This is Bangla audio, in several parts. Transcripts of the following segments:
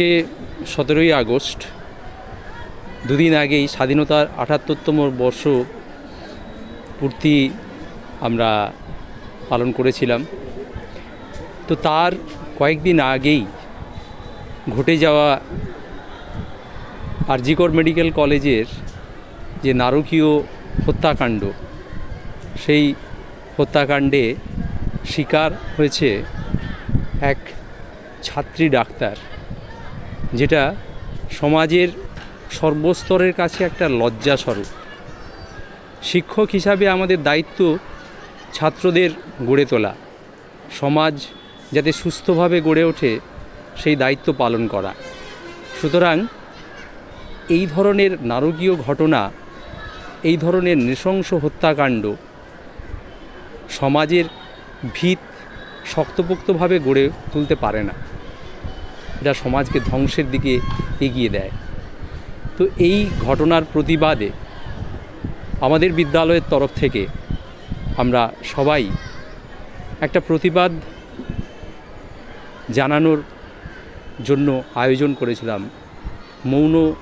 আজকে সতেরোই আগস্ট, দুদিন আগেই স্বাধীনতার আঠাত্তরতম বর্ষ পূর্তি আমরা পালন করেছিলাম। তো তার কয়েকদিন আগেই ঘটে যাওয়া আরজিকর মেডিকেল কলেজের যে নারকীয় হত্যাকাণ্ড, সেই হত্যাকাণ্ডে শিকার হয়েছে এক ছাত্রী ডাক্তার। যেটা সমাজের সর্বস্তরের কাছে একটা লজ্জাস্বরূপ। শিক্ষক হিসাবে আমাদের দায়িত্ব ছাত্রদের গড়ে তোলা। সমাজ যাতে সুস্থভাবে গড়ে ওঠে, সেই দায়িত্ব পালন করা। সুতরাং এই ধরনের নারকীয় ঘটনা, এই ধরনের নৃশংস হত্যাকাণ্ড সমাজের ভিত, শক্তপোক্তভাবে গড়ে তুলতে পারে না। এটা সমাজকে ধ্বংসের দিকে এগিয়ে দেয়। তো এই ঘটনার প্রতিবাদে আমাদের বিদ্যালয়ের তরফ থেকে আমরা সবাই একটা প্রতিবাদ জানানোর জন্য আয়োজন করেছিলাম মৌন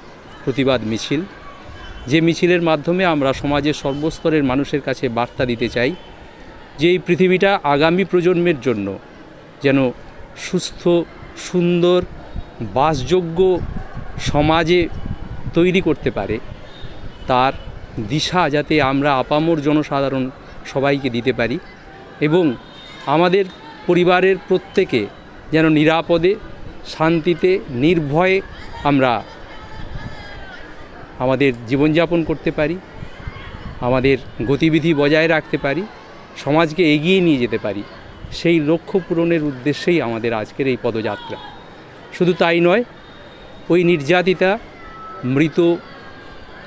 প্রতিবাদ মিছিল। যে মিছিলের মাধ্যমে আমরা সমাজের সর্বস্তরের মানুষের কাছে বার্তা দিতে চাই যে এই পৃথিবীটা আগামী প্রজন্মের জন্য যেন সুস্থ, সুন্দর বাসযোগ্য সমাজে তৈরি করতে পারে, তার দিশা যাতে আমরা আপামর জনসাধারণ সবাইকে দিতে পারি এবং আমাদের পরিবারের প্রত্যেকে যেন নিরাপদে, শান্তিতে, নির্ভয়ে আমরা আমাদের জীবনযাপন করতে পারি, আমাদের গতিবিধি বজায় রাখতে পারি, সমাজকে এগিয়ে নিয়ে যেতে পারি, সেই লক্ষ্য পূরণের উদ্দেশ্যেই আমাদের আজকের এই পদযাত্রা। শুধু তাই নয়, ওই নির্যাতিতা মৃত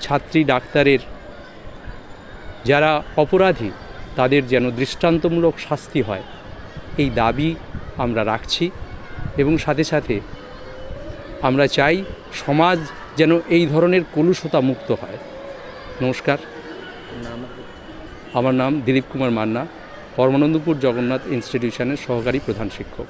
ছাত্রী ডাক্তারের যারা অপরাধী, তাদের যেন দৃষ্টান্তমূলক শাস্তি হয়, এই দাবি আমরা রাখছি এবং সাথে সাথে আমরা চাই সমাজ যেন এই ধরনের কলুষতা মুক্ত হয়। নমস্কার। আমার নাম দিলীপ কুমার মান্না, পরমানন্দপুর জগন্নাথ ইনস্টিটিউশনের সহকারী প্রধান শিক্ষক।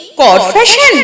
কর ফ্যাশন